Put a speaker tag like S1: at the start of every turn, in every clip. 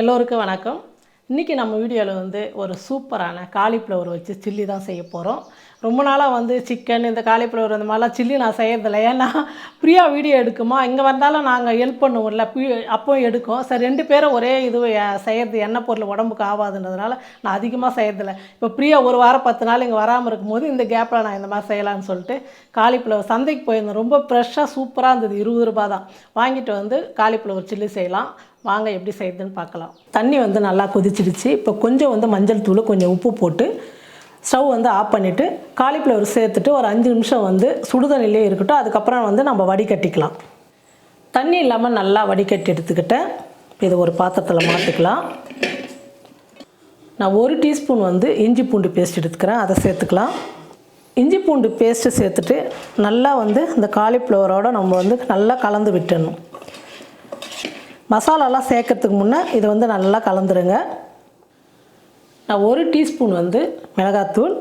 S1: எல்லோருக்கும் வணக்கம். இன்றைக்கி நம்ம வீடியோவில் வந்து ஒரு சூப்பரான காலிஃப்ளவர் வச்சு சில்லி தான் செய்ய போகிறோம் ரொம்ப நாளாக வந்து சிக்கன் இந்த காலிஃப்ளவர் இந்த மாதிரிலாம் சில்லி நான் செய்யறதில்ல. ஏன்னா ஃப்ரீயா வீடியோ எடுக்குமா? இங்கே வந்தாலும் நாங்கள் ஹெல்ப் பண்ணுவோம்ல. அப்போ எடுக்கும். சரி ரெண்டு பேரும் ஒரே இது செய்யறது எண்ணெய் பொருள் உடம்புக்கு ஆகாதுன்றதுனால நான் அதிகமாக செய்யறதில்ல. இப்போ ஃப்ரீயா ஒரு வாரம் பத்து நாள் இங்கே வராமல் இருக்கும்போது இந்த கேப்பில் நான் இந்த மாதிரி செய்யலாம்னு சொல்லிட்டு காலிஃப்ளவர் சந்தைக்கு போயிருந்தேன். ரொம்ப ஃப்ரெஷ்ஷாக சூப்பராக இருந்தது. இருபது ரூபா தான். வாங்கிட்டு வந்து காலிஃப்ளவர் சில்லி செய்யலாம். வாங்க எப்படி செய்யுதுன்னு பார்க்கலாம். தண்ணி வந்து நல்லா கொதிச்சிடுச்சு. இப்போ கொஞ்சம் வந்து மஞ்சள் தூள் கொஞ்சம் உப்பு போட்டு ஸ்டவ் வந்து ஆஃப் பண்ணிவிட்டு காலிஃப்ளவர் சேர்த்துட்டு ஒரு அஞ்சு நிமிஷம் வந்து சுடுதண்ணிலே இருக்கட்டும். அதுக்கப்புறம் வந்து நம்ம வடிகட்டிக்கலாம். தண்ணி இல்லாமல் நல்லா வடிகட்டி எடுத்துக்கிட்டேன். இதை ஒரு பாத்திரத்தில் மாற்றிக்கலாம் நான் ஒரு டீஸ்பூன் வந்து இஞ்சி பூண்டு பேஸ்ட் எடுத்துக்கிறேன். அதை சேர்த்துக்கலாம். இஞ்சி பூண்டு பேஸ்ட்டு சேர்த்துட்டு நல்லா வந்து இந்த காலிஃப்ளவரோட நம்ம வந்து நல்லா கலந்து விட்டணும் மசாலாலாம் சேர்க்கறதுக்கு முன்னே இதை வந்து நல்லா கலந்துருங்க. நான் ஒரு டீஸ்பூன் வந்து மிளகாத்தூள்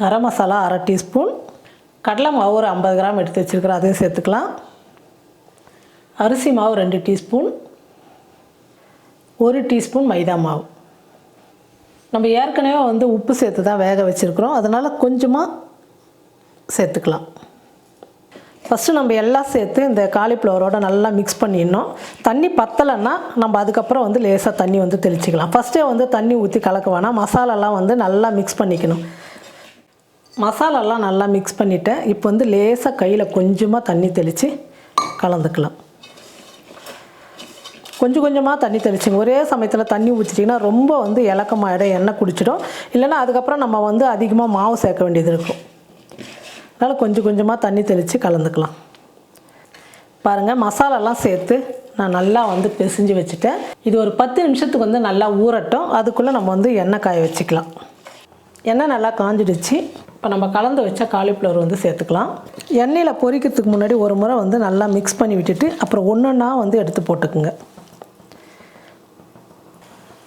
S1: கரம் மசாலா அரை டீஸ்பூன் கடலை மாவு ஒரு ஐம்பது கிராம் எடுத்து வச்சுருக்கிறேன் அதையும் சேர்த்துக்கலாம். அரிசி மாவு ரெண்டு டீஸ்பூன் ஒரு டீஸ்பூன் மைதா மாவு. நம்ம ஏற்கனவே வந்து உப்பு சேர்த்து தான் வேக வச்சுருக்குறோம். அதனால் கொஞ்சமாக சேர்த்துக்கலாம். ஃபஸ்ட்டு நம்ம எல்லாம் சேர்த்து இந்த காலிஃப்ளவரோட நல்லா மிக்ஸ் பண்ணிடணும். தண்ணி பத்தலைன்னா நம்ம அதுக்கப்புறம் வந்து லேசாக தண்ணி வந்து தெளிச்சிக்கலாம். ஃபஸ்ட்டே வந்து தண்ணி ஊற்றி கலக்க வேணாம். மசாலாலாம் வந்து நல்லா மிக்ஸ் பண்ணிக்கணும். மசாலாலாம் நல்லா மிக்ஸ் பண்ணிவிட்டேன் இப்போ வந்து லேசாக கையில் கொஞ்சமாக தண்ணி தெளித்து கலந்துக்கலாம். கொஞ்சம் கொஞ்சமாக தண்ணி தெளிச்சிங்க ஒரே சமயத்தில் தண்ணி ஊற்றிட்டிங்கன்னா ரொம்ப வந்து இலக்கமாகிடும் எண்ணெய் குடிச்சிடும். இல்லைன்னா அதுக்கப்புறம் நம்ம வந்து அதிகமாக மாவு சேர்க்க வேண்டியது இருக்கும். அதனால் கொஞ்சம் கொஞ்சமாக தண்ணி தெளித்து கலந்துக்கலாம். பாருங்கள் மசாலாலாம் சேர்த்து நான் நல்லா வந்து பிசைஞ்சு வச்சுட்டேன். இது ஒரு பத்து நிமிஷத்துக்கு வந்து நல்லா ஊறட்டும். அதுக்குள்ளே நம்ம வந்து எண்ணெய் காய வச்சுக்கலாம். எண்ணெய் நல்லா காஞ்சிடுச்சு. இப்போ நம்ம கலந்து வச்ச காலிஃப்ளவர் வந்து சேர்த்துக்கலாம். எண்ணெயில் பொரிக்கிறதுக்கு முன்னாடி ஒரு முறை வந்து நல்லா மிக்ஸ் பண்ணி விட்டுட்டு அப்புறம் ஒன்று ஒன்றா வந்து எடுத்து போட்டுக்குங்க.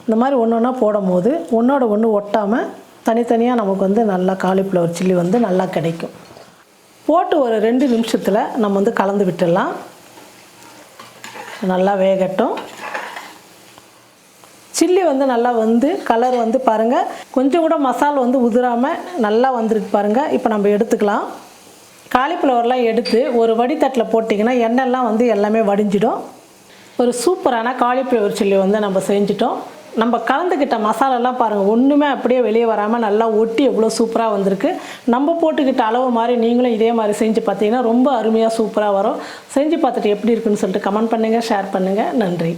S1: இந்த மாதிரி ஒன்று ஒன்றா போடும் போது ஒன்றோட ஒன்று ஒட்டாமல் தனித்தனியாக நமக்கு வந்து நல்லா காலிஃப்ளவர் சில்லி வந்து நல்லா கிடைக்கும். போட்டு ஒரு ரெண்டு நிமிஷத்தில் நம்ம வந்து கலந்து விட்டுடலாம். நல்லா வேகட்டும். சில்லி வந்து நல்லா வந்து கலர் வந்து பாருங்கள் கொஞ்சம் கூட மசாலா வந்து உதிராமல் நல்லா வந்துருக்கு பாருங்கள் இப்போ நம்ம எடுத்துக்கலாம். காலிஃப்ளவர்லாம் எடுத்து ஒரு வடித்தட்டில் போட்டிங்கன்னா எண்ணெய்லாம் வந்து எல்லாமே வடிஞ்சிடும். ஒரு சூப்பரான காலிஃப்ளவர் சில்லி வந்து நம்ம செஞ்சிட்டோம். நம்ம கலந்துக்கிட்ட மசாலாலாம் பாருங்கள் ஒன்றுமே அப்படியே வெளியே வராமல் நல்லா ஒட்டி எவ்வளோ சூப்பராக வந்திருக்கு. நம்ம போட்டுக்கிட்ட அளவு மாதிரி நீங்களும் இதே மாதிரி செஞ்சு பார்த்தீங்கன்னா ரொம்ப அருமையாக சூப்பராக வரும். செஞ்சு பார்த்துட்டு எப்படி இருக்குன்னு சொல்லிட்டு கமெண்ட் பண்ணுங்கள் ஷேர் பண்ணுங்கள் நன்றி.